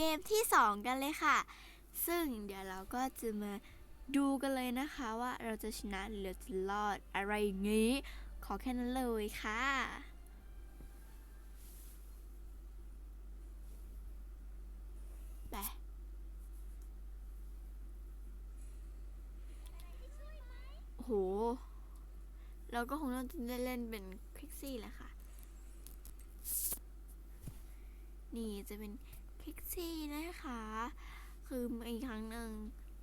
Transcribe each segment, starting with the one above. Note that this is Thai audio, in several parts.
เกมที่ 2 กันเลยค่ะ ซึ่งเดี๋ยวเราก็จะมาดูกันเลยนะคะว่าเราจะชนะหรือจะรอดอะไรอย่างนี้ ขอแค่นั้นเลยค่ะไปโห เราก็คงต้องได้เล่นเป็นคลิกซี่แหละค่ะ นี่จะเป็น คลิกซี่นะคะ คืออีกครั้งหนึ่ง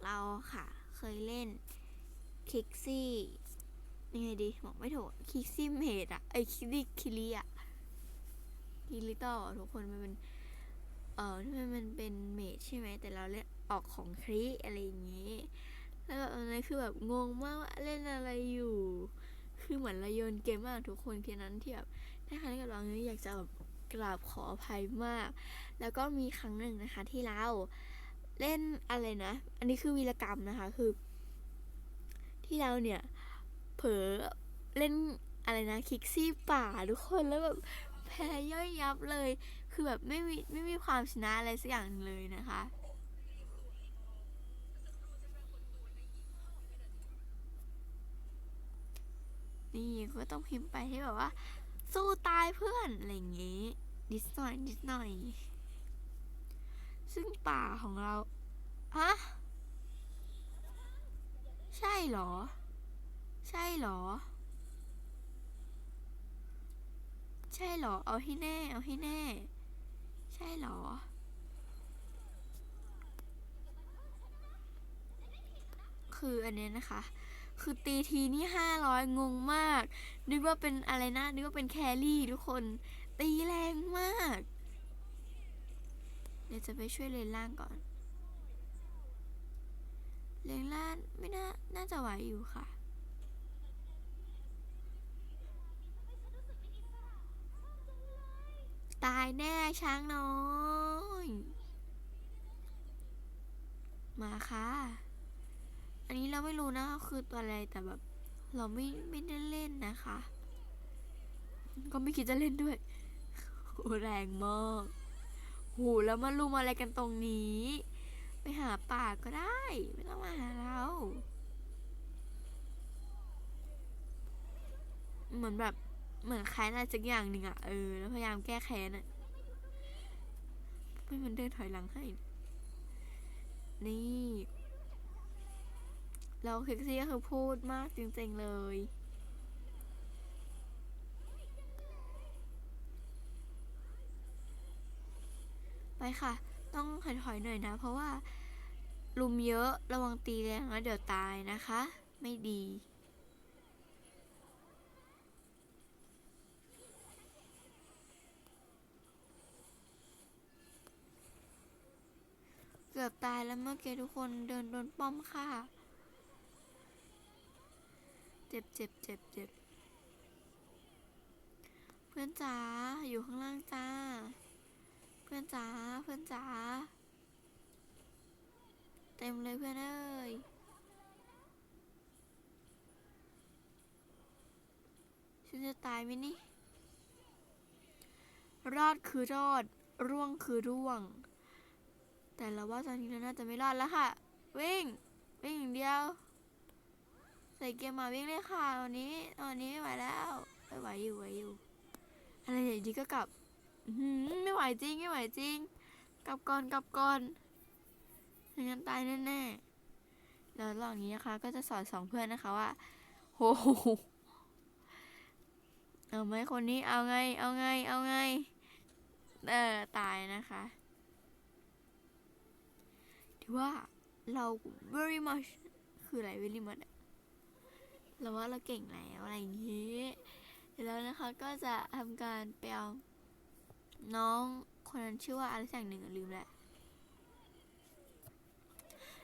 เราค่ะ เคยเล่นคลิกซี่ยังไงดีบอกไม่ถูกคลิกซี่เมดอะไอคลิกซี่คิริอะคิริโตทุกคนมันเป็นเออที่มันเป็นเมดใช่ไหมแต่เราเล่นออกของคริอะไรอย่างงี้ แล้วแบบอันนั้นคือแบบงงมากว่าเล่นอะไรอยู่ คือเหมือนเราโยนเกมมากทุกคนเพียงนั้นที่แบบถ้าใครเล่นกับเราเนี่ยอยากจะแบบ กราบขออภัยมาก แล้วก็มีครั้งหนึ่งนะคะ ที่เราเล่นอะไรนะ อันนี้คือวีรกรรมนะคะคือ ที่เราเนี่ย เผลอเล่นอะไรนะคิกซี่ป่าทุกคนแล้วแบบแพ้ย่อยยับเลย คือแบบไม่มีไม่มีความชนะอะไรสักอย่างเลยนะคะนี่ก็ต้องพิมพ์ไปให้แบบว่า สู้ตายเพื่อน อะไรอย่างงี้นิดหน่อยนิดหน่อย ซึ่งป่าของเราฮะใช่เหรอ ใช่เหรอ ใช่เหรอ เอาให้แน่ เอาให้แน่ ใช่เหรอคืออันเนี้ยนะคะ คือตีทีนี่ห้าร้อยงงมาก นึกว่าเป็นอะไรนะ นึกว่าเป็นแครี่ทุกคน ตีแรงมาก เดี๋ยวจะไปช่วยเลนล่างก่อน เลนล่างไม่น่า น่าจะไหวอยู่ค่ะตายแน่ช้างน้อย มาค่ะ อันนี้เราไม่รู้นะคะคือตัวอะไรแต่แบบ เราไม่ไม่ได้เล่นนะคะ ก็ไม่คิดจะเล่นด้วยโหแรงมากโหแล้วมาลุมอะไรกันตรงนี้ ไปหาป่าก็ได้ ไม่ต้องมาหาเราเหมือนแบบเหมือนแค้นอะไรสักอย่างหนึ่งอะเออแล้วพยายามแก้แค้นอะไม่มันเดินถอยหลังให้ นี่ แล้วคิกซี่ก็คือพูดมากจริงๆเลยไปค่ะ ต้องถอยๆหน่อยนะ เพราะว่า ลุมเยอะระวังตีแรงแล้วเดี๋ยวตายนะคะ ไม่ดี เกือบตายแล้วเมื่อกี้ทุกคนเดินโดนป้อมค่ะ จ็บเจ็บเจ็บเจ็บเพื่อนจ๋าอยู่ข้างล่างจ้า เพื่อนจ๋าเพื่อนจ๋าเต็มเลยเพื่อนเอ้ยฉันจะตายไหมนี่ รอดคือรอด ร่วงคือร่วง แต่เราว่าตอนนี้เราน่าจะไม่รอดแล้วค่ะ วิ่ง วิ่งอย่างเดียว ใส่เกียร์มาวิ่งเลยค่ะวันนี้วันนี้ไม่ไหวแล้วไม่ไหวอยู่ไหวอยู่อะไรอย่างนี้ก็กลับไม่ไหวจริงไม่ไหวจริง กลับก่อนกลับก่อนไม่งั้นตายแน่ๆแล้วหว่างนี้นะคะ ก็จะสอนสองเพื่อนนะคะว่าโหเอาไหมคนนี้เอาไง เอาไง เอาไง เออตายนะคะถือว่าเรา very much คืออะไร very much เราว่าเราเก่งแล้วอะไรอย่างนี้เสร็จแล้วนะคะก็จะทำการไปเอาน้องคนนั้นชื่อว่าอะไรสักอย่งหนึ่งลืมแหละ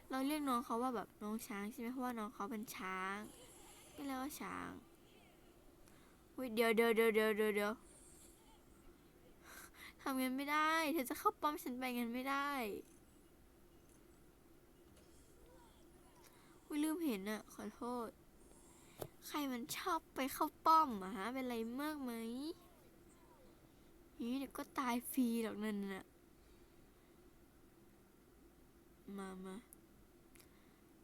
เราเรียกน้องเขาว่าแบบน้องช้างใช่ไหมเพราะว่าน้องเขาเป็นช้างก็เรียกว่าช้างอุ๊ยเดี๋ยวเดี๋ยวเดี๋ยวเดี๋ยวเดี๋ยวเดี๋ยวทำเงั้นไม่ได้ เธอจะเข้าป้อมฉันไปเงั้นไม่ได้อุ้ยลืมเห็นอะขอโทษ ใครมันชอบไปเข้าป้อมอะฮะ เป็นไรมากไหมนี่เดี๋ยวก็ตายฟรีหรอกนั่นน่ะ มามา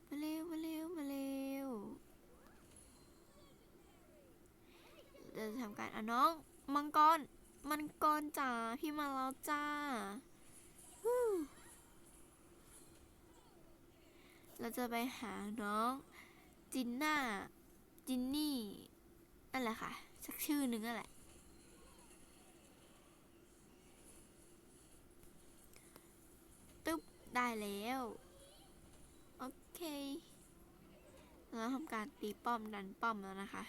มาเร็ว มาเร็ว มาเร็วเราจะทำการอะน้อง มังกร มังกรจ๋า พี่มาแล้วจ้าเราจะไปหาน้องจินน่า จินนี่นั่นแหละค่ะ สักชื่อหนึ่งนั่นแหละตึ๊บได้แล้ว โอเค เราทำการตีป้อมดันป้อมแล้วนะคะ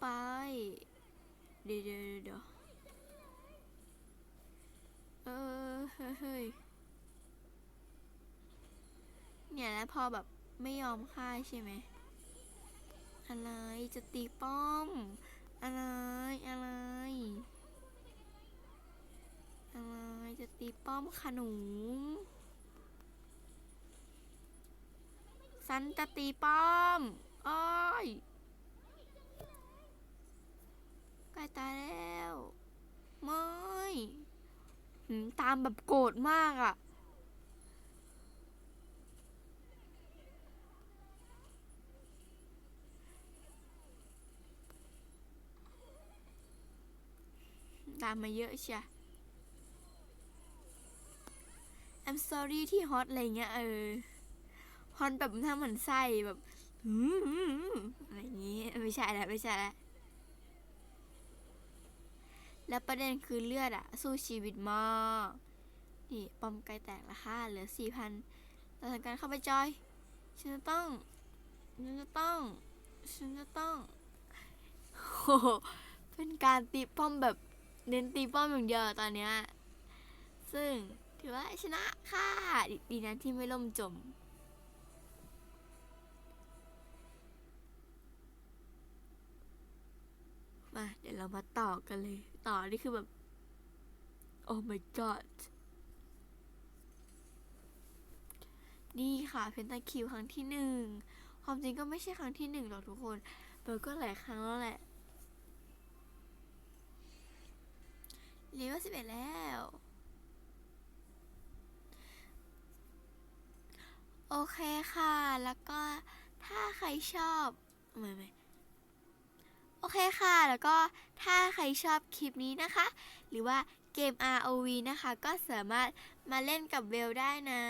ไป เดี๋ยวเดี๋ยวเดี๋ยวเออเฮ้ยเฮ้ยเนี่ยแล้วพอแบบ ไม่ยอมฆ่าใช่ไหม อะไรจะตีป้อม อะไรอะไร อะไรจะตีป้อมขนุมสันจะตีป้อม อ้อยใกล้ตายแล้ว ไม่หืมตามแบบโกรธมากอะ่ะ ตามมาเยอะเชีย I'm sorry ที่ฮอตอะไรเงี้ยเออ ฮอตแบบทำเหมือนไส้แบบอะไรอย่างงี้ ไม่ใช่แล้วไม่ใช่แล้วแล้วประเด็นคือเลือดอะสู้ชีวิตมากนี่ปอมไกลแตกละค่ะเหลือสี่พันเราทำการเข้าไปจอย ฉันจะต้อง ฉันจะต้อง ฉันจะต้องโอ้โหเป็นการตีป้อมแบบ เน้นตีป้อมอย่างเดียวตอนเนี้ยซึ่งถือว่าชนะค่ะดดีนะที่ไม่ล่มจม มาเดี๋ยวเรามาต่อกันเลย ต่อนี่คือแบบ โอ้ my god นี่ค่ะเพนตาคิวครั้งที่หนึ่ง ความจริงก็ไม่ใช่ครั้งที่หนึ่งหรอกทุกคนเบิร์ก็หลายครั้งแล้วแหละ เลเวลสิบเอ็ดแล้ว โอเคค่ะ แล้วก็ถ้าใครชอบไม่ไม่โอเคค่ะ แล้วก็ถ้าใครชอบคลิปนี้นะคะ หรือว่าเกม ROV นะคะ ก็สามารถมาเล่นกับเวลได้นะ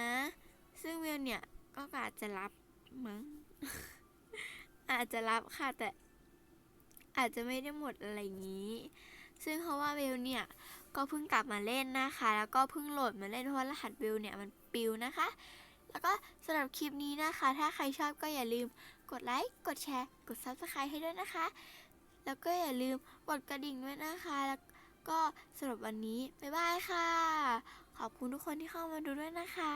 ซึ่งเวลเนี่ย ก็อาจจะรับมั้ง อาจจะรับค่ะ แต่อาจจะไม่ได้หมดอะไรอย่างนี้ ซึ่งเพราะว่าเวลเนี่ยก็เพิ่งกลับมาเล่นนะคะ แล้วก็เพิ่งโหลดมาเล่นเพราะว่ารหัสเวลเนี่ยมันปิวนะคะ แล้วก็สำหรับคลิปนี้นะคะ ถ้าใครชอบก็อย่าลืมกดไลค์ กดแชร์ กด Subscribe ให้ด้วยนะคะ แล้วก็อย่าลืมกดกระดิ่งด้วยนะคะ แล้วก็สำหรับวันนี้ บ๊ายบายค่ะ ขอบคุณทุกคนที่เข้ามาดูด้วยนะคะ